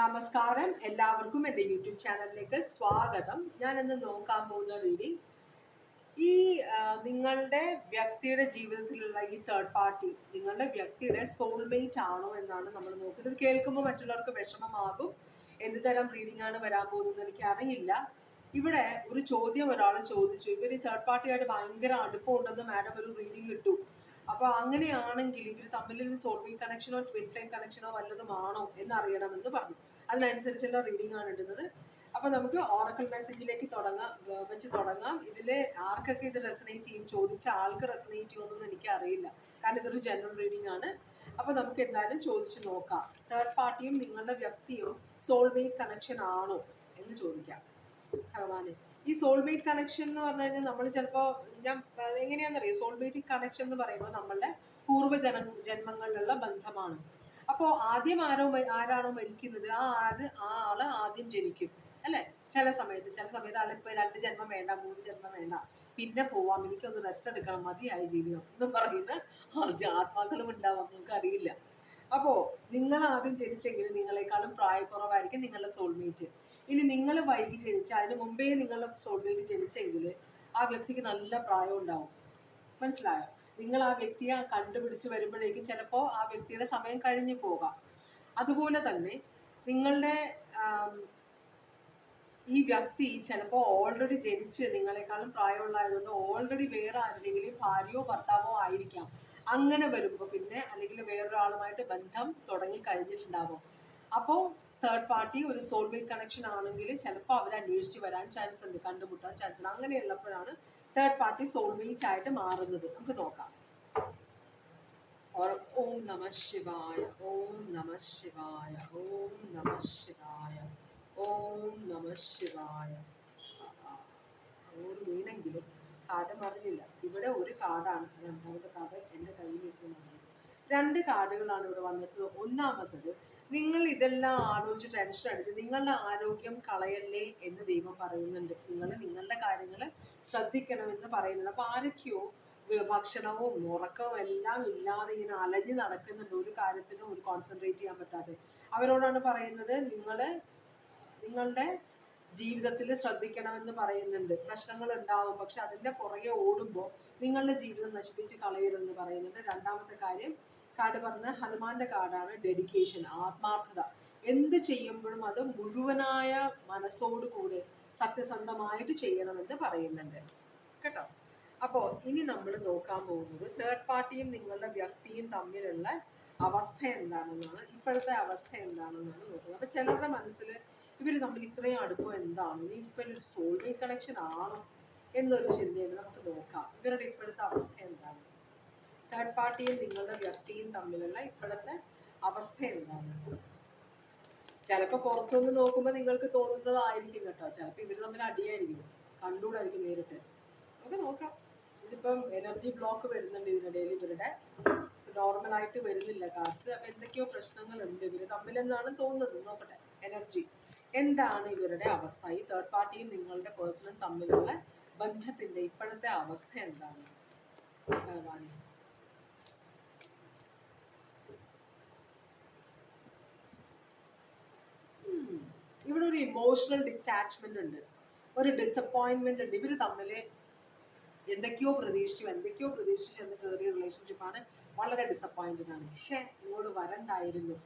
നമസ്കാരം. എല്ലാവർക്കും എന്റെ യൂട്യൂബ് ചാനലിലേക്ക് സ്വാഗതം. ഞാൻ ഇന്ന് നോക്കാൻ പോകുന്ന റീഡിങ് ഈ നിങ്ങളുടെ വ്യക്തിയുടെ ജീവിതത്തിലുള്ള ഈ തേർഡ് പാർട്ടി നിങ്ങളുടെ വ്യക്തിയുടെ സോൾമേറ്റ് ആണോ എന്നാണ് നമ്മൾ നോക്കുന്നത്. കേൾക്കുമ്പോൾ മറ്റുള്ളവർക്ക് വിഷമമാകും. എന്ത് തരം റീഡിംഗ് ആണ് വരാൻ പോകുന്നത് എനിക്ക് അറിയില്ല ഇവിടെ ഒരു ചോദ്യം ഒരാൾ ചോദിച്ചു. ഇവർ ഈ തേർഡ് പാർട്ടിയായിട്ട് ഭയങ്കര അടുപ്പമുണ്ടെന്ന് മാഡം ഒരു റീഡിംഗ് കിട്ടു അപ്പൊ അങ്ങനെയാണെങ്കിൽ ഇവർ തമ്മിൽ സോൾമേറ്റ് കണക്ഷനോ ട്വിൻ ഫ്ലെയിം കണക്ഷനോ വല്ലതുമാണോ എന്ന് അറിയണമെന്ന് പറഞ്ഞു. അതിനനുസരിച്ചുള്ള റീഡിംഗ് ആണ് ഇടുന്നത്. അപ്പൊ നമുക്ക് ഓറക്കൽ മെസ്സേജിലേക്ക് തുടങ്ങാം വെച്ച് തുടങ്ങാം. ഇതിൽ ആർക്കൊക്കെ ഇത് റെസനേറ്റ് ചെയ്യും? ചോദിച്ച ആൾക്ക് റെസനേറ്റ് ചെയ്യുമെന്നൊന്നും എനിക്ക് അറിയില്ല കാരണം ഇതൊരു ജനറൽ റീഡിംഗ് ആണ്. അപ്പൊ നമുക്ക് എന്തായാലും ചോദിച്ചു നോക്കാം. തേർഡ് പാർട്ടിയും നിങ്ങളുടെ വ്യക്തിയും സോൾമേറ്റ് കണക്ഷൻ ആണോ എന്ന് ചോദിക്കാം. ഭഗവാനെ. ഈ സോൾമേറ്റ് കണക്ഷൻ എന്ന് പറഞ്ഞു നമ്മൾ ചിലപ്പോൾ ഞാൻ എങ്ങനെയാണെന്നറിയോ സോൾമേറ്റ് കണക്ഷൻ എന്ന് പറയുമ്പോൾ നമ്മളുടെ പൂർവ ജന ജന്മങ്ങളിലുള്ള ബന്ധമാണ്. അപ്പോൾ ആദ്യം ആരോ ആരാണോ മരിക്കുന്നത് ആ ആത് ആ ആൾ ആദ്യം ജനിക്കും അല്ലേ? ചില സമയത്ത് ചില സമയത്ത് ആളിപ്പോൾ രണ്ട് ജന്മം വേണ്ട മൂന്ന് ജന്മം വേണ്ട പിന്നെ പോവാം എനിക്കൊന്ന് റെസ്റ്റ് എടുക്കണം മതിയായി ജീവിതം എന്ന് പറയുന്ന ആത്മാക്കളും ഉണ്ടാവാം നമുക്ക് അറിയില്ല. അപ്പോൾ നിങ്ങൾ ആദ്യം ജനിച്ചെങ്കിൽ നിങ്ങളെക്കാളും പ്രായക്കുറവായിരിക്കും നിങ്ങളുടെ സോൾമേറ്റ് ഇനി നിങ്ങൾ വൈകി ജനിച്ച അതിന് മുമ്പേ നിങ്ങളുടെ സോൾമേറ്റ് ജനിച്ചെങ്കിൽ ആ വ്യക്തിക്ക് നല്ല പ്രായം ഉണ്ടാവും. മനസ്സിലായോ? നിങ്ങൾ ആ വ്യക്തിയെ കണ്ടുപിടിച്ച് വരുമ്പോഴേക്കും ചിലപ്പോൾ ആ വ്യക്തിയുടെ സമയം കഴിഞ്ഞു പോകാം. അതുപോലെ തന്നെ നിങ്ങളുടെ ഈ വ്യക്തി ചിലപ്പോൾ ഓൾറെഡി ജനിച്ച് നിങ്ങളെക്കാളും പ്രായമുള്ളതായതുകൊണ്ട് ഓൾറെഡി വേറെ ആരുടെങ്കിലും ഭാര്യയോ ഭർത്താവോ ആയിരിക്കാം. അങ്ങനെ വരുമ്പോൾ പിന്നെ അല്ലെങ്കിൽ വേറൊരാളുമായിട്ട് ബന്ധം തുടങ്ങി കഴിഞ്ഞിട്ടുണ്ടാവും. അപ്പോൾ തേർഡ് പാർട്ടി ഒരു സോൾമേറ്റ് കണക്ഷൻ ആണെങ്കിൽ ചിലപ്പോൾ അവർ അന്വേഷിച്ച് വരാൻ ചാൻസ് ഉണ്ട് കണ്ടുമുട്ടാൻ ചാൻസ് ഉണ്ട് അങ്ങനെയുള്ളപ്പോഴാണ് തേർഡ് പാർട്ടി സോൾമേറ്റ് ആയിട്ട് മാറുന്നത് നമുക്ക് നോക്കാം और ओम नमः शिवाय ओम नमः शिवाय ओम नमः शिवाय ഓം നമ ശിവായ ഒരു വീണെങ്കിലും കാർഡ് മറിഞ്ഞില്ല ഇവിടെ ഒരു കാർഡാണ് രണ്ടാമത്തെ കാർഡ് എൻ്റെ കയ്യിലേക്ക് വന്നത് രണ്ട് കാർഡുകളാണ് ഇവിടെ വന്നത് ഒന്നാമത്തത് നിങ്ങൾ ഇതെല്ലാം ആലോചിച്ച് ടെൻഷൻ അടിച്ച് നിങ്ങളുടെ ആരോഗ്യം കളയല്ലേ എന്ന് ദൈവം പറയുന്നുണ്ട്. നിങ്ങൾ നിങ്ങളുടെ കാര്യങ്ങൾ ശ്രദ്ധിക്കണമെന്ന് പറയുന്നുണ്ട്. അപ്പോൾ ആരൊക്കെയോ ഭക്ഷണവും ഉറക്കവും എല്ലാം ഇല്ലാതെ ഇങ്ങനെ അലഞ്ഞു നടക്കുന്നുണ്ട്. ഒരു കാര്യത്തിനും ഒരു കോൺസെൻട്രേറ്റ് ചെയ്യാൻ പറ്റാതെ. അവരോടാണ് പറയുന്നത് നിങ്ങൾ നിങ്ങളുടെ ജീവിതത്തിൽ ശ്രദ്ധിക്കണമെന്ന് പറയുന്നുണ്ട്. പ്രശ്നങ്ങൾ ഉണ്ടാവും പക്ഷെ അതിന്റെ പുറകെ ഓടുമ്പോൾ നിങ്ങളുടെ ജീവിതം നശിപ്പിച്ച് കളയരുതെന്ന് പറയുന്നുണ്ട്. രണ്ടാമത്തെ കാര്യം കാർഡ് പറഞ്ഞ ഹനുമാന്റെ കാർഡാണ് ഡെഡിക്കേഷൻ ആത്മാർത്ഥത. എന്ത് ചെയ്യുമ്പോഴും അത് മുഴുവനായ മനസ്സോടുകൂടെ സത്യസന്ധമായിട്ട് ചെയ്യണമെന്ന് പറയുന്നുണ്ട്. കേട്ടോ? അപ്പോൾ ഇനി നമ്മൾ നോക്കാൻ പോകുന്നത് തേർഡ് പാർട്ടിയും നിങ്ങളുടെ വ്യക്തിയും തമ്മിലുള്ള അവസ്ഥ എന്താണെന്നാണ്. ഇപ്പോഴത്തെ അവസ്ഥ എന്താണെന്നാണ് നോക്കുന്നത്. അപ്പൊ ചിലരുടെ മനസ്സിൽ ഇവർ തമ്മിൽ ഇത്രയും അടുപ്പം എന്താണ്? ഇനി ഇപ്പൊ ഒരു സോൾമേറ്റ് കണക്ഷൻ ആണോ എന്നൊരു ചിന്തയിൽ നമുക്ക് നോക്കാം. ഇവരുടെ ഇപ്പോഴത്തെ അവസ്ഥ എന്താണ്? തേർഡ് പാർട്ടിയും നിങ്ങളുടെ വ്യക്തിയും തമ്മിലുള്ള ഇപ്പോഴത്തെ അവസ്ഥ എന്താണ്? ചിലപ്പോൾ പുറത്തുനിന്ന് നോക്കുമ്പോൾ നിങ്ങൾക്ക് തോന്നുന്നതായിരിക്കും കേട്ടോ. ചിലപ്പോൾ ഇവർ തമ്മിൽ അടിയായിരിക്കും. കണ്ടുകൂടായിരിക്കും നേരിട്ട്. നമുക്ക് നോക്കാം. ഇതിപ്പം എനർജി ബ്ലോക്ക് വരുന്നുണ്ട് ഇതിനിടയിൽ ഇവരുടെ. നോർമൽ ആയിട്ട് വരുന്നില്ല. കാർഡ്സ് അപ്പൊ എന്തൊക്കെയോ പ്രശ്നങ്ങളുണ്ട്. ഇവർ തമ്മിലെന്നാണ് തോന്നുന്നത്. നോക്കട്ടെ. എനർജി എന്താണ് ഇവരുടെ അവസ്ഥ? ഈ തേർഡ് പാർട്ടിയും നിങ്ങളുടെ പേഴ്സണും തമ്മിലുള്ള ബന്ധത്തിന്റെ ഇപ്പോഴത്തെ അവസ്ഥ എന്താണ്? ഇവിടെ ഒരു ഇമോഷണൽ ഡിറ്റാച്ച്മെന്റ് ഉണ്ട്. ഒരു ഡിസപ്പോയിന്റ്മെന്റ് ഉണ്ട്. ഇവർ തമ്മിൽ എന്തൊക്കെയോ പ്രതീക്ഷിച്ചു എന്തൊക്കെയോ പ്രതീക്ഷിച്ചു എന്ന് കയറിയ റിലേഷൻഷിപ്പാണ് വളരെ ഡിസപ്പോയിന്റഡ് ആണ്. ഷേ ഇങ്ങോട്ട് വരണ്ടായിരുന്നു.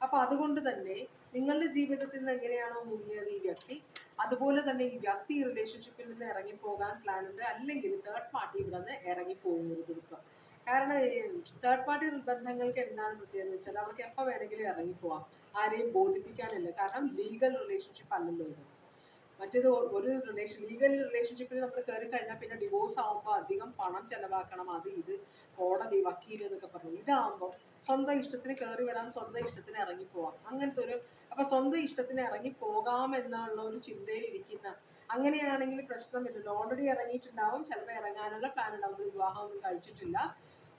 അപ്പൊ അതുകൊണ്ട് തന്നെ നിങ്ങളുടെ ജീവിതത്തിൽ നിന്ന് എങ്ങനെയാണോ മുങ്ങിയത് ഈ വ്യക്തി അതുപോലെ തന്നെ ഈ വ്യക്തി ഈ റിലേഷൻഷിപ്പിൽ നിന്ന് ഇറങ്ങിപ്പോകാൻ പ്ലാൻ ഉണ്ട്. അല്ലെങ്കിൽ തേർഡ് പാർട്ടി ഇവിടെ നിന്ന് ഇറങ്ങിപ്പോകും ഒരു ദിവസം. കാരണം തേർഡ് പാർട്ടി ബന്ധങ്ങൾക്ക് എന്താണ് പ്രത്യേകത വെച്ചാൽ അവർക്ക് എപ്പോൾ വേണമെങ്കിലും ഇറങ്ങിപ്പോവാം. ആരെയും ബോധിപ്പിക്കാനല്ല. കാരണം ലീഗൽ റിലേഷൻഷിപ്പ് അല്ലല്ലോ ഇത്. മറ്റേത് ഒരു റിലേഷൻ ലീഗൽ റിലേഷൻഷിപ്പിൽ നമ്മൾ കയറി കഴിഞ്ഞാൽ പിന്നെ ഡിവോഴ്സ് ആകുമ്പോൾ അധികം പണം ചെലവാക്കണം. അത് ഇത് കോടതി വക്കീൽ എന്നൊക്കെ പറഞ്ഞു. ഇതാകുമ്പോൾ സ്വന്തം ഇഷ്ടത്തിന് കയറി വരാൻ സ്വന്തം ഇഷ്ടത്തിന് ഇറങ്ങി പോവാം. അങ്ങനത്തെ ഒരു അപ്പൊ സ്വന്തം ഇഷ്ടത്തിന് ഇറങ്ങി പോകാം എന്നുള്ള ഒരു ചിന്തയിൽ ഇരിക്കുന്ന അങ്ങനെയാണെങ്കിൽ പ്രശ്നമില്ലല്ലോ. ഓൾറെഡി ഇറങ്ങിയിട്ടുണ്ടാവും ചിലപ്പോൾ ഇറങ്ങാനുള്ള പ്ലാൻ ഉണ്ടാവും വിവാഹം ഒന്നും കഴിച്ചിട്ടില്ല.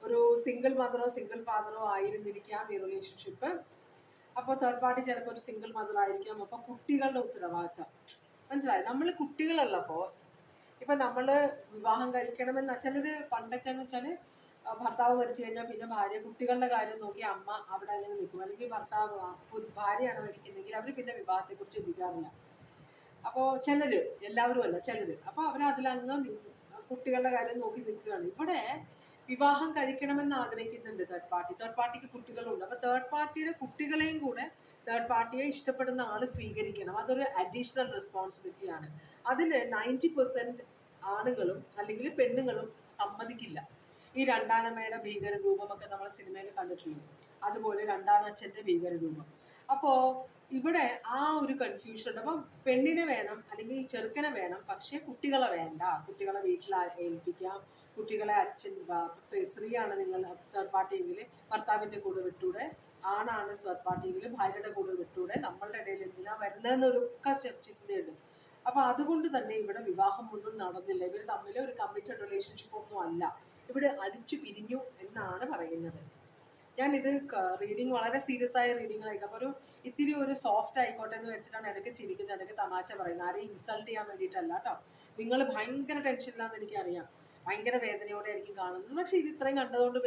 ഒരു സിംഗിൾ മദറോ സിംഗിൾ ഫാദറോ ആയിരുന്നിരിക്കാം ഈ റിലേഷൻഷിപ്പ് അപ്പോൾ തേർഡ് പാർട്ടി ചിലപ്പോൾ ഒരു സിംഗിൾ മദർ ആയിരിക്കാം. അപ്പോൾ കുട്ടികളുടെ ഉത്തരവാദിത്തം. മനസ്സിലായി? നമ്മൾ കുട്ടികളുള്ളപ്പോൾ ഇപ്പൊ നമ്മൾ വിവാഹം കഴിക്കണമെന്ന് ചിലര് പണ്ടൊക്കെ എന്ന് വെച്ചാൽ ആ, ഭർത്താവ് മരിച്ചു കഴിഞ്ഞാൽ പിന്നെ ഭാര്യ കുട്ടികളുടെ കാര്യം നോക്കി അമ്മ അവിടെ അങ്ങനെ നിൽക്കും. അല്ലെങ്കിൽ ഭർത്താവ് ഭാര്യയാണ് മരിക്കുന്നെങ്കിൽ അവർ പിന്നെ വിവാഹത്തെക്കുറിച്ച് ചിന്തിക്കാറില്ല. അപ്പോൾ ചിലര് എല്ലാവരും അല്ല ചിലര്. അപ്പോൾ അവർ അതിലങ്ങ് കുട്ടികളുടെ കാര്യം നോക്കി നിൽക്കുകയാണ്. ഇവിടെ വിവാഹം കഴിക്കണമെന്ന് ആഗ്രഹിക്കുന്നുണ്ട് തേർഡ് പാർട്ടി തേർഡ് പാർട്ടിക്ക് കുട്ടികളുണ്ട്. അപ്പോൾ തേർഡ് പാർട്ടിയുടെ കുട്ടികളെയും കൂടെ തേർഡ് പാർട്ടിയെ ഇഷ്ടപ്പെടുന്ന ആൾ സ്വീകരിക്കണം. അതൊരു അഡീഷണൽ റെസ്പോൺസിബിലിറ്റിയാണ് അതിൽ നയന്റി പെർസെന്റ് ആണുങ്ങളും അല്ലെങ്കിൽ പെണ്ണുങ്ങളും സമ്മതിക്കില്ല. ഈ രണ്ടാനമ്മയുടെ ഭീകര രൂപമൊക്കെ നമ്മൾ സിനിമയിൽ കണ്ടിട്ടില്ലേ? അതുപോലെ രണ്ടാനച്ഛന്റെ ഭീകര രൂപം അപ്പോൾ ഇവിടെ ആ ഒരു കൺഫ്യൂഷൻ ഉണ്ട്. അപ്പം പെണ്ണിനെ വേണം അല്ലെങ്കിൽ ചെറുക്കനെ വേണം. പക്ഷേ കുട്ടികളെ വേണ്ട. കുട്ടികളെ വീട്ടിൽ ഏൽപ്പിക്കാം. കുട്ടികളെ അച്ഛൻ സ്ത്രീയാണ് നിങ്ങൾ തേർഡ് പാർട്ടിയെങ്കിൽ ഭർത്താവിന്റെ കൂടെ വിട്ടൂടെ ആണാണ് തേർഡ് പാർട്ടിയെങ്കിൽ ഭാര്യയുടെ കൂടെ വിട്ടൂടെ നമ്മളുടെ ഇടയിൽ എന്തിനാ വരുന്നതെന്നൊരുക്ക ചിന്തയുണ്ട്. അപ്പൊ അതുകൊണ്ട് തന്നെ ഇവിടെ വിവാഹം ഒന്നും നടന്നില്ല. ഇവർ തമ്മിൽ ഒരു കമ്മിറ്റഡ് റിലേഷൻഷിപ്പ് ഒന്നും അല്ല. ഇവിടെ അടിച്ചു പിരിഞ്ഞു എന്നാണ് പറയുന്നത്. ഞാൻ ഇത് റീഡിങ് വളരെ സീരിയസ് ആയ റീഡിങ്ങായിരിക്കും അപ്പോൾ ഒരു ഇത്തിരി ഒരു സോഫ്റ്റ് ആയിക്കോട്ടെ എന്ന് വെച്ചിട്ടാണ് ഇടയ്ക്ക് ചിരിക്കുന്നത് ഇടയ്ക്ക് തമാശ പറയുന്നത്. ആരെയും ഇൻസൾട്ട് ചെയ്യാൻ വേണ്ടിയിട്ടല്ല കേട്ടോ. നിങ്ങൾ ഭയങ്കര ടെൻഷനിലാന്ന് എനിക്കറിയാം. ഭയങ്കര വേദനയോടെ ആയിരിക്കും കാണുന്നത്. പക്ഷെ ഇത് ഇത്രയും കണ്ടതുകൊണ്ട്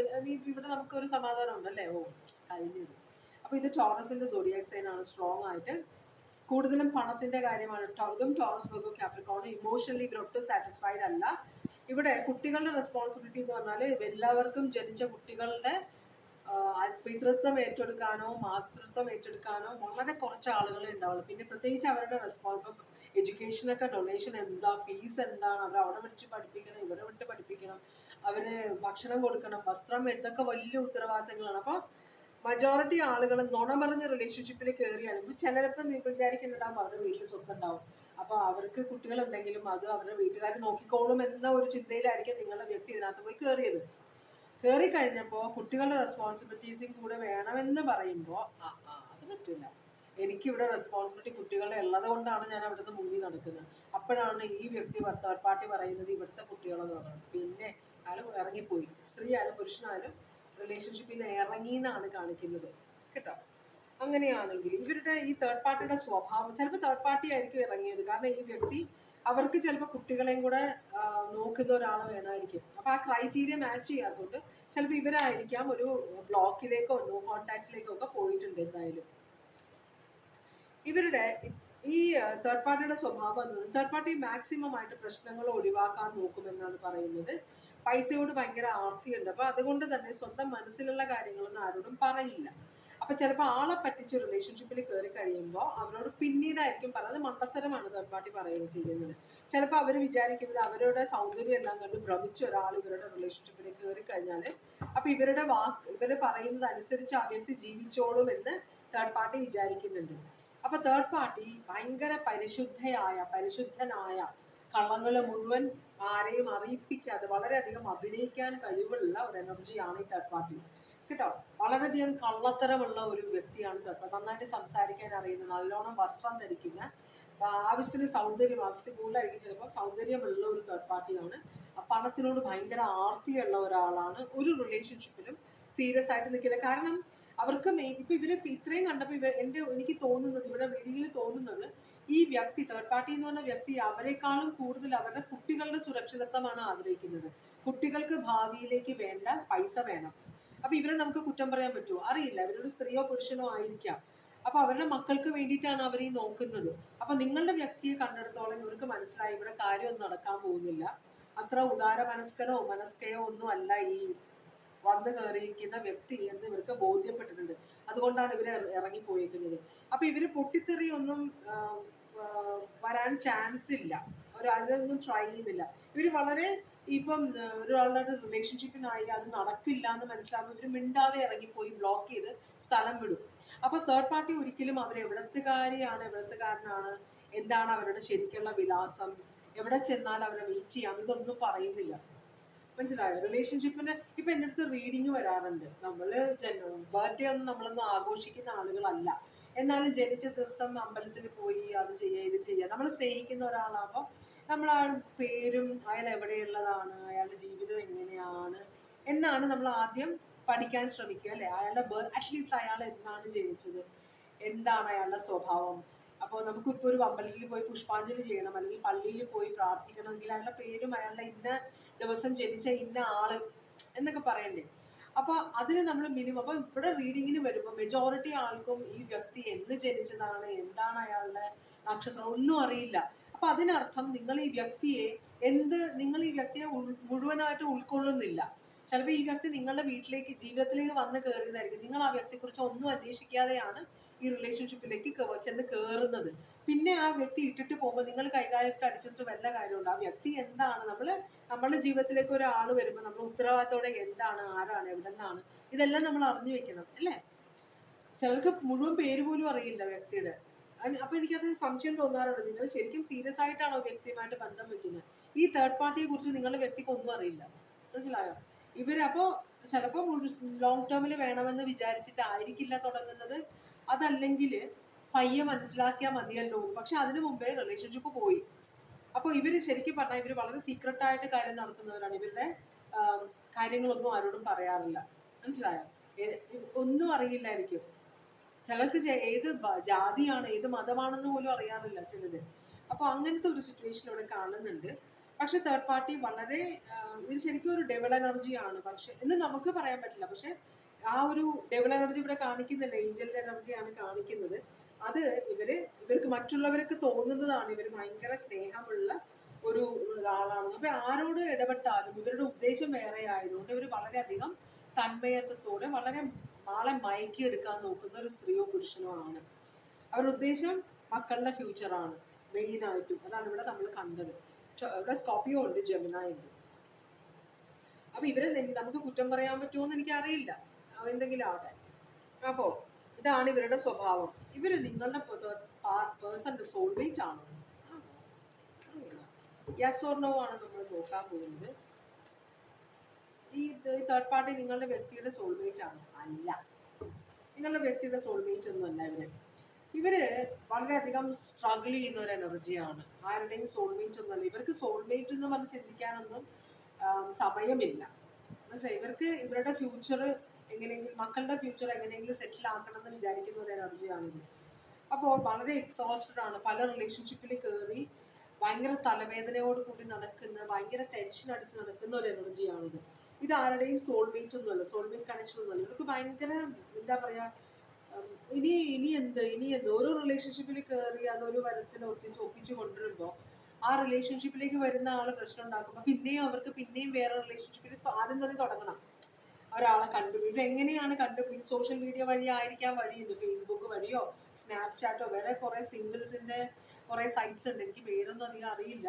ഇവിടെ നമുക്ക് ഒരു സമാധാനം ഉണ്ടല്ലേ? ഓ കഴിഞ്ഞത് അപ്പൊ ഇത് ടോറസിന്റെ സോഡിയാക് സൈൻ ആണ് സ്ട്രോങ് ആയിട്ട്. കൂടുതലും പണത്തിന്റെ കാര്യമാണ്. ഇതും ടോറസ് ബർഗോ ക്യാപ്രിക്കോണും ഇമോഷണലി ഇവരൊട്ടും സാറ്റിസ്ഫൈഡ് അല്ല. ഇവിടെ കുട്ടികളുടെ റെസ്പോൺസിബിലിറ്റി എന്ന് പറഞ്ഞാൽ എല്ലാവർക്കും ജനിച്ച കുട്ടികളുടെ പിതൃത്വം ഏറ്റെടുക്കാനോ മാതൃത്വം ഏറ്റെടുക്കാനോ വളരെ കുറച്ച് ആളുകളെ ഉണ്ടാവുള്ളൂ. പിന്നെ പ്രത്യേകിച്ച് അവരുടെ റെസ്പോൺസ് എഡ്യൂക്കേഷനൊക്കെ ഡൊണേഷൻ എന്താ? ഫീസ് എന്താണ്? അവർ അവിടെ വിളിച്ച് പഠിപ്പിക്കണം ഇവിടെ വിട്ട് പഠിപ്പിക്കണം അവർ ഭക്ഷണം കൊടുക്കണം വസ്ത്രം ഇതൊക്കെ വലിയ ഉത്തരവാദിത്തങ്ങളാണ്. അപ്പോൾ മജോറിറ്റി ആളുകൾ നുണ പറഞ്ഞ റിലേഷൻഷിപ്പിൽ കയറിയാലും ഇപ്പൊ ചിലരൊക്കെ വിചാരിക്കുന്ന വിചാരിക്കുന്നുണ്ടാവും അവരുടെ വീട്ടിൽ സ്വത്തുണ്ടാവും. അപ്പോൾ അവർക്ക് കുട്ടികളുണ്ടെങ്കിലും അത് അവരുടെ വീട്ടുകാർ നോക്കിക്കോളും എന്ന ഒരു ചിന്തയിലായിരിക്കും നിങ്ങളുടെ വ്യക്തി ഇതിനകത്ത് പോയി കയറിയത് കയറി കഴിഞ്ഞപ്പോൾ കുട്ടികളുടെ റെസ്പോൺസിബിലിറ്റീസും കൂടെ വേണമെന്ന് പറയുമ്പോൾ ആ ആ അത് പറ്റില്ല എനിക്കിവിടെ റെസ്പോൺസിബിലിറ്റി കുട്ടികളുടെ ഉള്ളത് കൊണ്ടാണ് ഞാൻ അവിടുന്ന് മുങ്ങി നടക്കുന്നത്. അപ്പോഴാണ് ഈ വ്യക്തി തേർഡ് പാർട്ടി പറയുന്നത് ഇവിടുത്തെ കുട്ടികളെന്ന് പറയുന്നത് പിന്നെ അയാൾ ഇറങ്ങിപ്പോയി. സ്ത്രീ ആയാലും പുരുഷനായാലും റിലേഷൻഷിപ്പിൽ നിന്ന് ഇറങ്ങി എന്നാണ് കാണിക്കുന്നത്. കേട്ടോ? അങ്ങനെയാണെങ്കിൽ ഇവരുടെ ഈ തേർഡ് പാർട്ടിയുടെ സ്വഭാവം ചിലപ്പോൾ തേർഡ് പാർട്ടി ആയിരിക്കും ഇറങ്ങിയത്. കാരണം ഈ വ്യക്തി അവർക്ക് ചിലപ്പോൾ കുട്ടികളെയും കൂടെ നോക്കുന്ന ഒരാൾ വേണമായിരിക്കും. അപ്പോൾ ആ ക്രൈറ്റീരിയ മാച്ച് ചെയ്യാത്തതുകൊണ്ട് ചിലപ്പോൾ ഇവരായിരിക്കാം ഒരു ബ്ലോക്കിലേക്കോ നോ കോൺടാക്റ്റിലേക്കോ ഒക്കെ പോയിട്ടുണ്ട് എന്തായാലും. ഇവരുടെ ഈ തേർഡ് പാർട്ടിയുടെ സ്വഭാവം എന്നത് തേർഡ് പാർട്ടി മാക്സിമം ആയിട്ട് പ്രശ്നങ്ങൾ ഒഴിവാക്കാൻ നോക്കുമെന്നാണ് പറയുന്നത്. പൈസയോട് ഭയങ്കര ആർത്തിയുണ്ട്. അപ്പൊ അതുകൊണ്ട് തന്നെ സ്വന്തം മനസ്സിലുള്ള കാര്യങ്ങളൊന്നും ആരോടും പറയില്ല. അപ്പൊ ചിലപ്പോൾ ആളെ പറ്റിച്ച് റിലേഷൻഷിപ്പിൽ കയറി കഴിയുമ്പോൾ അവരോട് പിന്നീടായിരിക്കും പറയുന്നത് മണ്ടത്തരമാണ് തേർഡ് പാർട്ടി പറയുന്നത് ചെയ്യുന്നത്. ചിലപ്പോൾ അവർ വിചാരിക്കുന്നത് അവരുടെ സൗന്ദര്യം എല്ലാം കണ്ട് ഭ്രമിച്ച ഒരാൾ ഇവരുടെ റിലേഷൻഷിപ്പിൽ കയറി കഴിഞ്ഞാൽ അപ്പൊ ഇവരുടെ വാക്ക് ഇവർ പറയുന്നത് അനുസരിച്ച് ആ വ്യക്തി ജീവിച്ചോളും എന്ന് തേർഡ് പാർട്ടി വിചാരിക്കുന്നുണ്ട്. അപ്പൊ തേർഡ് പാർട്ടി ഭയങ്കര പരിശുദ്ധയായ പരിശുദ്ധനായ കള്ളങ്ങളെ മുഴുവൻ ആരെയും അറിയിപ്പിക്കാതെ വളരെയധികം അഭിനയിക്കാൻ കഴിവുള്ള ഒരു എനർജിയാണ് ഈ തേർഡ് പാർട്ടി കേട്ടോ? വളരെയധികം കള്ളത്തരമുള്ള ഒരു വ്യക്തിയാണ് തേർഡ് പാർട്ടി നന്നായിട്ട് സംസാരിക്കാൻ അറിയുന്ന നല്ലോണം വസ്ത്രം ധരിക്കുന്ന ആവശ്യത്തിന് സൗന്ദര്യം ആവശ്യത്തിന് കൂടുതലായിരിക്കും ചിലപ്പോൾ സൗന്ദര്യമുള്ള ഒരു തേർഡ് പാർട്ടിയാണ് പണത്തിനോട് ഭയങ്കര ആർത്തിയുള്ള ഒരാളാണ്. ഒരു റിലേഷൻഷിപ്പിലും സീരിയസ് ആയിട്ട് നിൽക്കില്ല. കാരണം അവർക്ക് മെയിൻ ഇപ്പൊ ഇവർ ഇത്രയും കണ്ടപ്പോൾ ഇവർ എന്റെ എനിക്ക് തോന്നുന്നത് ഇവിടെ റീഡിങ്ങിൽ തോന്നുന്നത് ഈ വ്യക്തി തേർഡ് പാർട്ടി എന്ന് പറഞ്ഞ വ്യക്തി അവരെക്കാളും കൂടുതൽ അവരുടെ കുട്ടികളുടെ സുരക്ഷിതത്വമാണ് ആഗ്രഹിക്കുന്നത്. കുട്ടികൾക്ക് ഭാവിയിലേക്ക് വേണ്ട പൈസ വേണം. അപ്പൊ ഇവരെ നമുക്ക് കുറ്റം പറയാൻ പറ്റുമോ? അറിയില്ല. ഇവരൊരു സ്ത്രീയോ പുരുഷനോ ആയിരിക്കാം. അപ്പൊ അവരുടെ മക്കൾക്ക് വേണ്ടിയിട്ടാണ് അവർ ഈ നോക്കുന്നത്. അപ്പൊ നിങ്ങളുടെ വ്യക്തിയെ കണ്ടെടുത്തോളം ഇവർക്ക് മനസ്സിലായി. ഇവിടെ കാര്യമൊന്നും നടക്കാൻ പോകുന്നില്ല. അത്ര ഉദാര മനസ്കനോ മനസ്കയോ ഒന്നും അല്ല ഈ വന്നു കയറിയിരിക്കുന്ന വ്യക്തി എന്ന് ഇവർക്ക് ബോധ്യപ്പെട്ടിട്ടുണ്ട്. അതുകൊണ്ടാണ് ഇറ- ഇറങ്ങിപ്പോയിരിക്കുന്നത് അപ്പൊ ഇവർ പൊട്ടിത്തെറി ഒന്നും ആ, ആ, വരാൻ ചാൻസ് ഇല്ല. അവർ അതിനൊന്നും ട്രൈ ചെയ്യുന്നില്ല. ഇവർ വളരെ ഇപ്പം ഒരാളുടെ റിലേഷൻഷിപ്പിനായി അത് നടക്കില്ല എന്ന് മനസ്സിലാകുമ്പോൾ ഇവർ മിണ്ടാതെ ഇറങ്ങിപ്പോയി ബ്ലോക്ക് ചെയ്ത് സ്ഥലം വിടും. അപ്പൊ തേർഡ് പാർട്ടി ഒരിക്കലും അവർ എവിടത്തുകാരിയാണ് എവിടത്തുകാരനാണ് എന്താണ് അവരുടെ ശരിക്കുള്ള വിലാസം എവിടെ ചെന്നാൽ അവരെ മീറ്റ് ചെയ്യാം ഇതൊന്നും പറയുന്നില്ല. മനസ്സിലായോ? റിലേഷൻഷിപ്പിന് ഇപ്പൊ എന്റെ അടുത്ത് റീഡിങ് വരാറുണ്ട്. നമ്മൾ ബർത്ത്ഡേ ഒന്നും നമ്മളൊന്നും ആഘോഷിക്കുന്ന ആളുകളല്ല. എന്നാലും ജനിച്ച ദിവസം അമ്പലത്തിൽ പോയി അത് ചെയ്യുക ഇത് ചെയ്യുക നമ്മൾ സ്നേഹിക്കുന്ന ഒരാളാകുമ്പോൾ നമ്മൾ ആ പേരും അയാൾ എവിടെയുള്ളതാണ് അയാളുടെ ജീവിതം എങ്ങനെയാണ് എന്നാണ് നമ്മൾ ആദ്യം പഠിക്കാൻ ശ്രമിക്കുക അല്ലെ? അയാളുടെ അറ്റ്ലീസ്റ്റ് അയാൾ എന്നാണ് ജനിച്ചത്? എന്താണ് അയാളുടെ സ്വഭാവം? അപ്പോൾ നമുക്ക് ഇപ്പോൾ ഒരു അമ്പലത്തിൽ പോയി പുഷ്പാഞ്ജലി ചെയ്യണം അല്ലെങ്കിൽ പള്ളിയിൽ പോയി പ്രാർത്ഥിക്കണമെങ്കിൽ അയാളുടെ പേരും അയാളുടെ ഇന്ന ദിവസം ജനിച്ച ഇന്ന ആൾ എന്നൊക്കെ പറയണ്ടേ? അപ്പൊ അതിന് നമ്മൾ മിനിമം അപ്പൊ ഇവിടെ റീഡിങ്ങിന് വരുമ്പോൾ മെജോറിറ്റി ആൾക്കും ഈ വ്യക്തി എന്ന് ജനിച്ചതാണ് എന്താണ് അയാളുടെ നക്ഷത്രം ഒന്നും അറിയില്ല. അപ്പൊ അതിനർത്ഥം നിങ്ങൾ ഈ വ്യക്തിയെ എന്ത് നിങ്ങൾ ഈ വ്യക്തിയെ മുഴുവനായിട്ട് ഉൾക്കൊള്ളുന്നില്ല. ചിലപ്പോൾ ഈ വ്യക്തി നിങ്ങളുടെ വീട്ടിലേക്ക് ജീവിതത്തിലേക്ക് വന്ന് കയറിയതായിരിക്കും. നിങ്ങൾ ആ വ്യക്തിയെക്കുറിച്ച് ഒന്നും അന്വേഷിക്കാതെയാണ് ഈ റിലേഷൻഷിപ്പിലേക്ക് ചെന്ന് കയറുന്നത് പിന്നെ ആ വ്യക്തി ഇട്ടിട്ട് പോകുമ്പോൾ നിങ്ങൾ കൈകാലിട്ട് അടിച്ചിട്ട് വല്ല കാര്യമുണ്ട്? ആ വ്യക്തി എന്താണ്? നമ്മൾ നമ്മുടെ ജീവിതത്തിലേക്ക് ഒരാൾ വരുമ്പോൾ നമ്മൾ ഉത്തരവാദിത്തോടെ എന്താണ്? ആരാണ്? എവിടെ നിന്നാണ് ഇതെല്ലാം നമ്മൾ അറിഞ്ഞു വെക്കണം അല്ലേ? ചിലർക്ക് മുഴുവൻ പേര് പോലും അറിയില്ല വ്യക്തിയുടെ. അപ്പൊ എനിക്കത് സംശയം തോന്നാറുണ്ട്. നിങ്ങൾ ശരിക്കും സീരിയസ് ആയിട്ടാണോ വ്യക്തിയുമായിട്ട് ബന്ധം വെക്കുന്നത്? ഈ തേർഡ് പാർട്ടിയെ കുറിച്ച് നിങ്ങളുടെ വ്യക്തിക്ക് ഒന്നും അറിയില്ല. മനസ്സിലായോ? ഇവർ അപ്പോ ചിലപ്പോ ലോങ് ടേമിൽ വേണമെന്ന് വിചാരിച്ചിട്ടായിരിക്കില്ല തുടങ്ങുന്നത്. അതല്ലെങ്കിൽ പയ്യെ മനസ്സിലാക്കിയാൽ മതിയല്ലോ. പക്ഷെ അതിനു മുമ്പേ റിലേഷൻഷിപ്പ് പോയി. അപ്പോൾ ഇവർ ശരിക്കും പറഞ്ഞാൽ ഇവർ വളരെ സീക്രട്ട് ആയിട്ട് കാര്യം നടത്തുന്നവരാണ്. ഇവരുടെ കാര്യങ്ങളൊന്നും ആരോടും പറയാറില്ല. മനസ്സിലായോ? ഒന്നും അറിയില്ലായിരിക്കും. ചിലർക്ക് ഏത് ജാതിയാണ് ഏത് മതമാണെന്ന് പോലും അറിയാറില്ല ചിലര്. അപ്പോൾ അങ്ങനത്തെ ഒരു സിറ്റുവേഷൻ ഇവിടെ കാണുന്നുണ്ട്. പക്ഷെ തേർഡ് പാർട്ടി വളരെ ഇത് ശരിക്കും ഒരു ഡെവൽ ആണ്. പക്ഷെ എന്ന് നമുക്ക് പറയാൻ പറ്റില്ല. പക്ഷെ ആ ഒരു ഡെവൽ എനർജി ഇവിടെ കാണിക്കുന്നില്ല. ഏഞ്ചലിന്റെ എനർജിയാണ് കാണിക്കുന്നത്. അത് ഇവർ ഇവർക്ക് മറ്റുള്ളവർക്ക് തോന്നുന്നതാണ്. ഇവർ ഭയങ്കര സ്നേഹമുള്ള ഒരു ആളാണ് അപ്പൊ ആരോട് ഇടപെട്ടാലും ഇവരുടെ ഉദ്ദേശം വേറെ ആയതുകൊണ്ട് ഇവർ വളരെയധികം തന്മയത്വത്തോടെ വളരെ ആളെ മയക്കിയെടുക്കാൻ നോക്കുന്ന ഒരു സ്ത്രീയോ പുരുഷനോ ആണ്. അവരുടെ ഉദ്ദേശം മക്കളുടെ ഫ്യൂച്ചറാണ് മെയിനായിട്ടും അതാണ് ഇവിടെ നമ്മൾ കണ്ടത്. ഇവിടെ സ്കോപ്പിയോ ഉണ്ട് ജമിനായി ഉണ്ട്. അപ്പൊ ഇവരെ നമുക്ക് കുറ്റം പറയാൻ പറ്റുമോ എന്ന് എനിക്ക് അറിയില്ല എന്തെങ്കിലും ആവട്ടെ. അപ്പോൾ ഇതാണ് ഇവരുടെ സ്വഭാവം. ഇവർ നിങ്ങളുടെ പേഴ്സന്റെ സോൾമേറ്റ് ആണ്? യെസ് ഓർ നോ ആണ് നമ്മൾ നോക്കാൻ പോകുന്നത്. ഈ തേർഡ് പാർട്ടി നിങ്ങളുടെ വ്യക്തിയുടെ സോൾമേറ്റ് ആണ്. അല്ല. നിങ്ങളുടെ വ്യക്തിയുടെ സോൾമേറ്റ് ഒന്നും അല്ല ഇവർ. ഇവർ വളരെയധികം സ്ട്രഗിൾ ചെയ്യുന്ന ഒരു എനർജിയാണ് ആരുടെയും സോൾമേറ്റ് ഒന്നും അല്ല. ഇവർക്ക് സോൾമേറ്റ് എന്ന് പറഞ്ഞ് ചിന്തിക്കാനൊന്നും സമയമില്ല. ഇവർക്ക് ഇവരുടെ ഫ്യൂച്ചർ എങ്ങനെയെങ്കിലും മക്കളുടെ ഫ്യൂച്ചർ എങ്ങനെയെങ്കിലും സെറ്റിൽ ആക്കണം എന്ന് വിചാരിക്കുന്ന ഒരു എനർജിയാണിത് അപ്പോൾ വളരെ എക്സോസ്റ്റഡ് ആണ്. പല റിലേഷൻഷിപ്പിൽ കയറി ഭയങ്കര തലവേദനയോട് കൂടി നടക്കുന്ന ഭയങ്കര ടെൻഷൻ അടിച്ച് നടക്കുന്ന ഒരു എനർജിയാണിത് ഇത് ആരുടെയും സോൾമേറ്റ് ഒന്നുമല്ല. സോൾമേറ്റ് കണക്ഷൻ ഒന്നുമല്ല. ഇവർക്ക് ഭയങ്കര എന്താ പറയാ ഇനി ഇനി എന്ത് ഇനി എന്ത്? ഓരോ റിലേഷൻഷിപ്പിൽ കയറി അതൊരു വരത്തിൽ ഒത്തിച്ച് ഒപ്പിച്ച് കൊണ്ടുവരുമ്പോൾ ആ റിലേഷൻഷിപ്പിലേക്ക് വരുന്ന ആൾ പ്രശ്നം ഉണ്ടാക്കുമ്പോൾ പിന്നെയും അവർക്ക് പിന്നെയും വേറെ റിലേഷൻഷിപ്പിൽ ആദ്യം തന്നെ തുടങ്ങണം. ഒരാളെ കണ്ടുപിടിക്കും എങ്ങനെയാണ് കണ്ടുപിടിക്കുന്നത് സോഷ്യൽ മീഡിയ വഴി ആയിരിക്കാൻ വഴിയുണ്ട്. ഫേസ്ബുക്ക് വഴിയോ സ്നാപ്ചാറ്റോ വേറെ കുറെ സിംഗിൾസിന്റെ കുറെ സൈറ്റ്സ് ഉണ്ട്. എനിക്ക് പേരൊന്നും അധികം അറിയില്ല.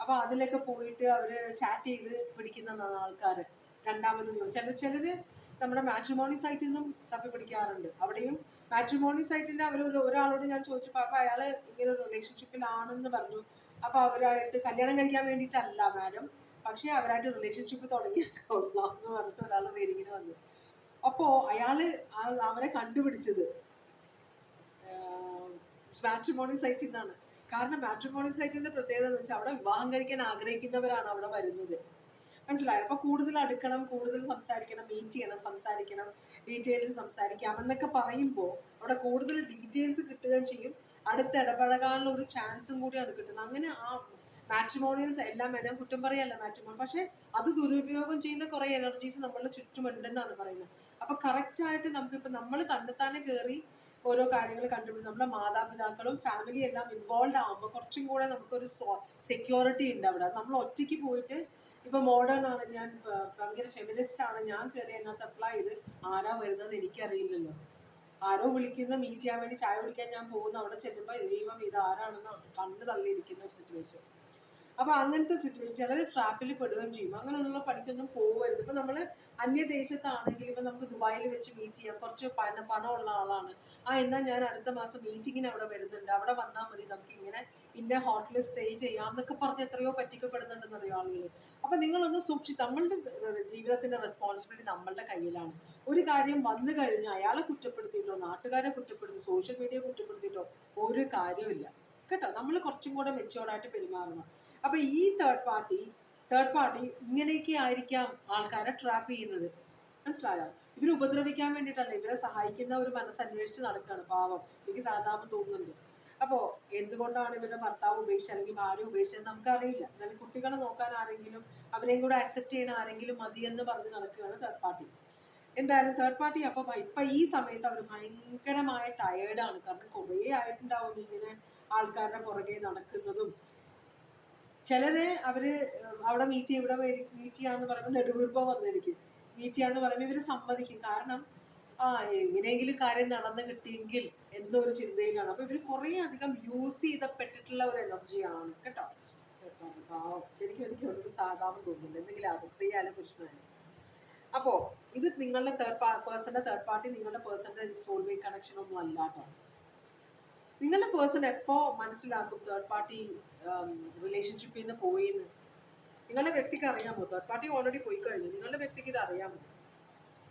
അപ്പൊ അതിലൊക്കെ പോയിട്ട് അവർ ചാറ്റ് ചെയ്ത് പിടിക്കുന്നതാണ് ആൾക്കാര്. രണ്ടാമത് ചില ചിലര് നമ്മുടെ മാട്രിമോണി സൈറ്റിൽ നിന്നും തപ്പി പിടിക്കാറുണ്ട്. അവിടെയും മാട്രിമോണി സൈറ്റിന്റെ അവർ ഒരാളോട് ഞാൻ ചോദിച്ചപ്പോൾ അപ്പൊ അയാൾ ഇങ്ങനെ ഒരു റിലേഷൻഷിപ്പിലാണെന്ന് പറഞ്ഞു. അപ്പൊ അവരായിട്ട് കല്യാണം കഴിക്കാൻ വേണ്ടിയിട്ടല്ല മാഡം പക്ഷെ അവരായിട്ട് റിലേഷൻഷിപ്പ് തുടങ്ങിയ എന്ന് പറഞ്ഞിട്ട് ഒരാൾ റീഡിങ്ങിന് വന്നു. അപ്പോ അയാൾ അവരെ കണ്ടുപിടിച്ചത് മാട്രിമോണി സൈറ്റിൽ നിന്നാണ് കാരണം മാട്രിമോണി സൈറ്റിന്റെ പ്രത്യേകത എന്ന് വെച്ചാൽ അവിടെ വിവാഹം കഴിക്കാൻ ആഗ്രഹിക്കുന്നവരാണ് അവിടെ വരുന്നത്. മനസ്സിലായോ? അപ്പൊ കൂടുതൽ അടുക്കണം കൂടുതൽ സംസാരിക്കണം മീറ്റ് ചെയ്യണം സംസാരിക്കണം ഡീറ്റെയിൽസ് സംസാരിക്കാം എന്നൊക്കെ പറയുമ്പോൾ അവിടെ കൂടുതൽ ഡീറ്റെയിൽസ് കിട്ടുകയും ചെയ്യും. അടുത്ത് ഇടപഴകാനുള്ള ഒരു ചാൻസും കൂടിയാണ് കിട്ടുന്നത്. അങ്ങനെ ആ മാട്രിമോണിയൽസ് എല്ലാം വേണം കുറ്റം പറയല്ല മാട്രിമോൺ പക്ഷെ അത് ദുരുപയോഗം ചെയ്യുന്ന കുറേ എനർജീസ് നമ്മളുടെ ചുറ്റുമുണ്ടെന്നാണ് പറയുന്നത്. അപ്പൊ കറക്റ്റ് ആയിട്ട് നമുക്കിപ്പോ നമ്മൾ തന്നെത്താനെ കയറി ഓരോ കാര്യങ്ങൾ കണ്ടുപിടിച്ച് നമ്മുടെ മാതാപിതാക്കളും ഫാമിലി എല്ലാം ഇൻവോൾവ് ആകുമ്പോൾ കുറച്ചും കൂടെ നമുക്കൊരു സെക്യൂരിറ്റി ഉണ്ട് അവിടെ. നമ്മൾ ഒറ്റയ്ക്ക് പോയിട്ട് ഇപ്പൊ മോഡേൺ ആണ്. ഞാൻ ഭയങ്കര ഫെമിനിസ്റ്റ് ആണ്. ഞാൻ കയറി അതിനകത്ത് അപ്ലൈ ചെയ്ത് ആരാ വരുന്നത് എനിക്കറിയില്ലല്ലോ. ആരോ വിളിക്കുന്ന മീറ്റ് ചെയ്യാൻ വേണ്ടി ചായ കുടിക്കാൻ ഞാൻ പോകുന്ന അവിടെ ചെല്ലുമ്പോൾ ദൈവം ഇത് ആരാണെന്ന് കണ്ണു തള്ളിയിരിക്കുന്ന സിറ്റുവേഷൻ അപ്പൊ അങ്ങനത്തെ സിറ്റുവേഷൻ ചിലർ ട്രാപ്പിൽ പെടുകയും ചെയ്യും. അങ്ങനെ അങ്ങനെയുള്ള പണിക്കൊന്നും പോകരുത് ഇപ്പൊ നമ്മൾ അന്യദേശത്താണെങ്കിൽ ഇപ്പൊ നമുക്ക് ദുബായിൽ വെച്ച് മീറ്റ് ചെയ്യാം. കുറച്ച് പണ പണമുള്ള ആളാണ്. ആ എന്നാ ഞാൻ അടുത്ത മാസം മീറ്റിങ്ങിന് അവിടെ വരുന്നുണ്ട്. അവിടെ വന്നാൽ മതി. നമുക്ക് ഇങ്ങനെ ഇന്ന ഹോട്ടലിൽ സ്റ്റേ ചെയ്യാം എന്നൊക്കെ പറഞ്ഞ് എത്രയോ പറ്റിക്കപ്പെടുന്നുണ്ടെന്ന് അറിയോ ആളുകൾ അപ്പൊ നിങ്ങളൊന്ന് സൂക്ഷിച്ച് നമ്മളുടെ ജീവിതത്തിന്റെ റെസ്പോൺസിബിലിറ്റി നമ്മളുടെ കയ്യിലാണ്. ഒരു കാര്യം വന്നു കഴിഞ്ഞാൽ അയാളെ കുറ്റപ്പെടുത്തിയിട്ടോ നാട്ടുകാരെ കുറ്റപ്പെടുത്തി സോഷ്യൽ മീഡിയ കുറ്റപ്പെടുത്തിയിട്ടോ ഒരു കാര്യമില്ല കേട്ടോ? നമ്മൾ കുറച്ചും കൂടെ മെച്ചുവർഡായിട്ട് പെരുമാറണം. അപ്പൊ ഈ തേർഡ് പാർട്ടി തേർഡ് പാർട്ടി ഇങ്ങനെയൊക്കെ ആയിരിക്കാം ആൾക്കാരെ ട്രാപ്പ് ചെയ്യുന്നത്. മനസ്സിലായോ? ഇവരെ ഉപദ്രവിക്കാൻ വേണ്ടിയിട്ടല്ല ഇവരെ സഹായിക്കുന്ന ഒരു മനസ്സ് അന്വേഷിച്ച് നടക്കുകയാണ് പാവം. എനിക്ക് സാധാരണ തോന്നുന്നുണ്ട്. അപ്പോ എന്തുകൊണ്ടാണ് ഇവരുടെ ഭർത്താവ് ഉപേക്ഷിച്ചത്? അല്ലെങ്കിൽ ഭാര്യ ഉപേക്ഷിച്ചത് നമുക്കറിയില്ല. എന്നാലും കുട്ടികളെ നോക്കാൻ ആരെങ്കിലും അവരെയും കൂടെ അക്സെപ്റ്റ് ചെയ്യണ ആരെങ്കിലും മതി എന്ന് പറഞ്ഞ് നടക്കുകയാണ് തേർഡ് പാർട്ടി എന്തായാലും തേർഡ് പാർട്ടി അപ്പൊ ഇപ്പൊ ഈ സമയത്ത് അവർ ഭയങ്കരമായ ടയേർഡാണ് കാരണം കുറേ ആയിട്ടുണ്ടാവും ഇങ്ങനെ ആൾക്കാരുടെ പുറകെ നടക്കുന്നതും. ചിലരെ അവർ അവിടെ മീറ്റ് ചെയ്യും ഇവിടെ മീറ്റ് ചെയ്യാന്ന് പറയുമ്പോൾ നെടുവീർപ്പം വന്നിരിക്കും മീറ്റ് ചെയ്യാന്ന് പറയുമ്പോൾ ഇവർ സമ്മതിക്കും. കാരണം ആ എങ്ങനെയെങ്കിലും കാര്യം നടന്ന് കിട്ടിയെങ്കിൽ എന്നൊരു ചിന്തയിലാണ്. അപ്പൊ ഇവർ കുറെ അധികം യൂസ് ചെയ്തപ്പെട്ടിട്ടുള്ള ഒരു എനർജിയാണ് കേട്ടോ? ശരിക്കും എനിക്ക് ഒരു സാധാരണ തോന്നുന്നില്ല. എന്തെങ്കിലും ആവും സ്ത്രീ ആയാലും പുരുഷനായാലും അപ്പോ ഇത് നിങ്ങളുടെ തേർഡ് പേഴ്സന്റെ തേർഡ് പാർട്ടി നിങ്ങളുടെ പേഴ്സന്റെ സോൾമേറ്റ് കണക്ഷൻ ഒന്നും അല്ല കേട്ടോ. നിങ്ങളുടെ പേഴ്സൺ എപ്പോ മനസ്സിലാക്കും തേർഡ് പാർട്ടി റിലേഷൻഷിപ്പിൽ നിന്ന് പോയിന്ന്? നിങ്ങളുടെ വ്യക്തിക്ക് അറിയാമോ? തേർഡ് പാർട്ടി ഓൾറെഡി പോയി കഴിഞ്ഞു നിങ്ങളുടെ വ്യക്തിക്ക് ഇത് അറിയാമോ?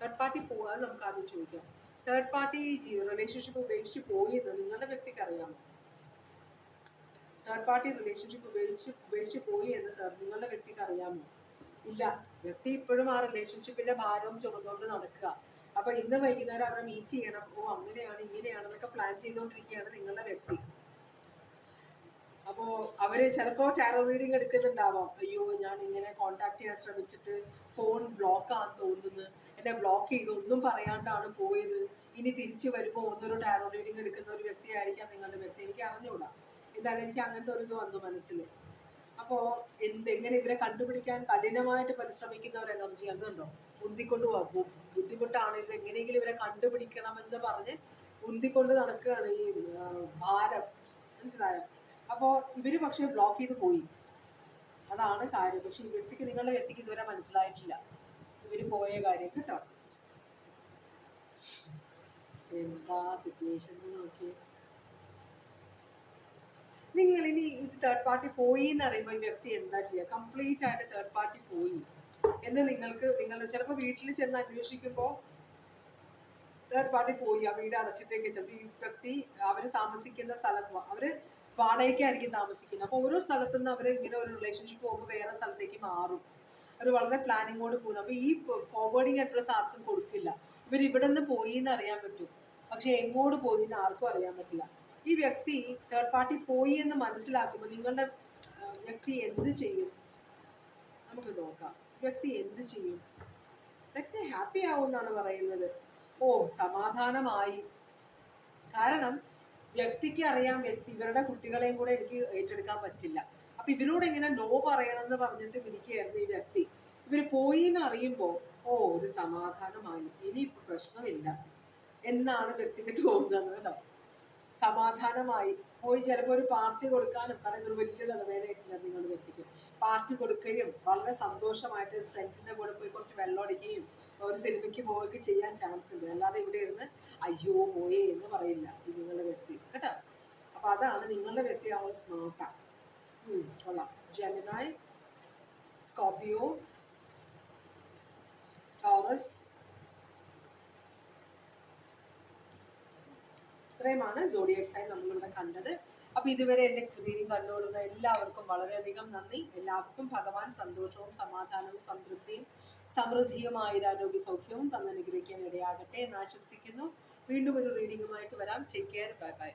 തേർഡ് പാർട്ടി പോകാതെ നമുക്ക് ആദ്യം ചോദിക്കാം. തേർഡ് പാർട്ടി റിലേഷൻഷിപ്പ് ഉപേക്ഷിച്ച് പോയി എന്ന് നിങ്ങളുടെ വ്യക്തിക്ക് അറിയാമോ? തേർഡ് പാർട്ടി റിലേഷൻഷിപ്പ് ഉപേക്ഷിച്ച് ഉപേക്ഷിച്ച് പോയി എന്ന് നിങ്ങളുടെ വ്യക്തിക്ക് അറിയാമോ? ഇല്ല. വ്യക്തി ഇപ്പോഴും ആ റിലേഷൻഷിപ്പിന്റെ ഭാരവും ചുമന്നുകൊണ്ട് നടക്കുക. അപ്പൊ ഇന്ന് വൈകുന്നേരം അവരെ മീറ്റ് ചെയ്യണം. ഓ അങ്ങനെയാണ് ഇങ്ങനെയാണെന്നൊക്കെ പ്ലാൻ ചെയ്തുകൊണ്ടിരിക്കുകയാണ് നിങ്ങളുടെ വ്യക്തി. അപ്പോ അവർ ചിലപ്പോ ടാരോ റീഡിങ് എടുക്കുന്നുണ്ടാവാം. അയ്യോ ഞാൻ ഇങ്ങനെ കോണ്ടാക്ട് ചെയ്യാൻ ശ്രമിച്ചിട്ട് ഫോൺ ബ്ലോക്ക് ആണെന്ന് തോന്നുന്നു. എന്നെ ബ്ലോക്ക് ചെയ്തു ഒന്നും പറയാണ്ടാണ് പോയത്. ഇനി തിരിച്ചു വരുമ്പോൾ ഒന്നൊരു ടാരോ റീഡിങ് എടുക്കുന്ന ഒരു വ്യക്തിയായിരിക്കാം നിങ്ങളുടെ വ്യക്തി. എനിക്ക് അറിഞ്ഞൂടാ എന്താണ് എനിക്ക് അങ്ങനത്തെ ഒരു ഇത് വന്നു മനസ്സിൽ അപ്പോ എന്ത് എങ്ങനെ ഇവരെ കണ്ടുപിടിക്കാൻ കഠിനമായിട്ട് പരിശ്രമിക്കുന്നവർ ഒരു എനർജി അതുണ്ടോ ഉന്തിക്കൊണ്ട് ബുദ്ധിമുട്ടാണ്. ഇവർ എങ്ങനെയെങ്കിലും ഇവരെ കണ്ടുപിടിക്കണം എന്ന് പറഞ്ഞ് ഉന്തിക്കൊണ്ട് നടക്കുകയാണ് ഈ ഭാരം. മനസ്സിലായോ? അപ്പോ ഇവർ പക്ഷെ ബ്ലോക്ക് ചെയ്ത് പോയി. അതാണ് കാര്യം. പക്ഷെ ഈ വ്യക്തിക്ക് നിങ്ങളുടെ വ്യക്തിക്ക് ഇതുവരെ മനസ്സിലായിട്ടില്ല. ഇവർ പോയ കാര്യം കേട്ടോ. എന്താ സിറ്റുവേഷൻ നോക്കി നിങ്ങൾ ഇനി ഇത് തേർഡ് പാർട്ടി പോയി എന്ന് അറിയുമ്പോൾ വ്യക്തി എന്താ ചെയ്യുക? കംപ്ലീറ്റ് ആയിട്ട് തേർഡ് പാർട്ടി പോയി. എന്ന് നിങ്ങൾക്ക് നിങ്ങൾ ചിലപ്പോൾ വീട്ടിൽ ചെന്ന് അന്വേഷിക്കുമ്പോൾ തേർഡ് പാർട്ടി പോയി ആ വീട് അടച്ചിട്ടേക്ക് ചിലപ്പോൾ ഈ വ്യക്തി അവർ താമസിക്കുന്ന സ്ഥലം അവർ വാടകയ്ക്കായിരിക്കും താമസിക്കുന്നത്. അപ്പോൾ ഓരോ സ്ഥലത്തു നിന്ന് അവർ ഇങ്ങനെ ഒരു റിലേഷൻഷിപ്പ് പോകുമ്പോൾ വേറെ സ്ഥലത്തേക്ക് മാറും. അവർ വളരെ പ്ലാനിങ്ങോട് പോകുന്നു. അപ്പോൾ ഈ ഫോർവേഡിങ് അഡ്രസ്സ് ആർക്കും കൊടുക്കില്ല. ഇവർ ഇവിടെ നിന്ന് പോയി എന്ന് അറിയാൻ പറ്റും. പക്ഷെ എങ്ങോട്ട് പോയി എന്ന് ആർക്കും അറിയാൻ പറ്റില്ല. ഈ വ്യക്തി തേർഡ് പാർട്ടി പോയി എന്ന് മനസ്സിലാക്കുമ്പോൾ നിങ്ങളുടെ വ്യക്തി എന്ത് ചെയ്യും? നമുക്ക് നോക്കാം. വ്യക്തി എന്ത് ചെയ്യും? വ്യക്തി ഹാപ്പി ആവും എന്നാണ് പറയുന്നത്. ഓ സമാധാനമായി. കാരണം വ്യക്തിക്ക് അറിയാം വ്യക്തി ഇവരുടെ കുട്ടികളെയും കൂടെ എനിക്ക് ഏറ്റെടുക്കാൻ പറ്റില്ല. അപ്പൊ ഇവരോട് എങ്ങനെ നോ പറയണം എന്ന് പറഞ്ഞിട്ട് ഇരിക്കുകയായിരുന്നു ഈ വ്യക്തി. ഇവർ പോയി എന്ന് അറിയുമ്പോൾ ഓ ഒരു സമാധാനമായി. ഇനി പ്രശ്നമില്ല. എന്നാണ് വ്യക്തിക്ക് തോന്നുന്നത് കേട്ടോ. സമാധാനമായി. പോയി ചിലപ്പോൾ ഒരു പാർട്ടി കൊടുക്കാനും പറയുന്നത് വലിയ നിലവേദനയായിട്ടില്ല നിങ്ങളുടെ വ്യക്തിക്ക്. പാർട്ടി കൊടുക്കുകയും വളരെ സന്തോഷമായിട്ട് ഫ്രണ്ട്സിന്റെ കൂടെ പോയി കുറച്ച് വെള്ളം അടിക്കുകയും ഒരു സിനിമയ്ക്ക് പോവുകയൊക്കെ ചെയ്യാൻ ചാൻസ് ഉണ്ട്. അല്ലാതെ ഇവിടെ ഇരുന്ന് അയ്യോ പോയേ എന്ന് പറയില്ല നിങ്ങളുടെ വ്യക്തി. കേട്ടോ? അപ്പൊ അതാണ് നിങ്ങളുടെ വ്യക്തി അവൾ സ്മാർട്ടാ കൊള്ളാം. ജെമിനായ് സ്കോർപിയോ ടോറസ് ഇത്രയുമാണ് സോഡിയക് സൈൻ നമ്മളിവിടെ കണ്ടത്. അപ്പൊ ഇതുവരെ എന്റെ റീഡിംഗ് കണ്ടുകൊള്ളുന്ന എല്ലാവർക്കും വളരെയധികം നന്ദി. എല്ലാവർക്കും ഭഗവാൻ സന്തോഷവും സമാധാനവും സംതൃപ്തിയും സമൃദ്ധിയുമായ ആരോഗ്യ സൗഖ്യവും തന്നനുഗ്രഹിക്കാൻ ഇടയാകട്ടെ എന്ന് ആശംസിക്കുന്നു. വീണ്ടും ഒരു റീഡിംഗുമായിട്ട് വരാം. Take care bye bye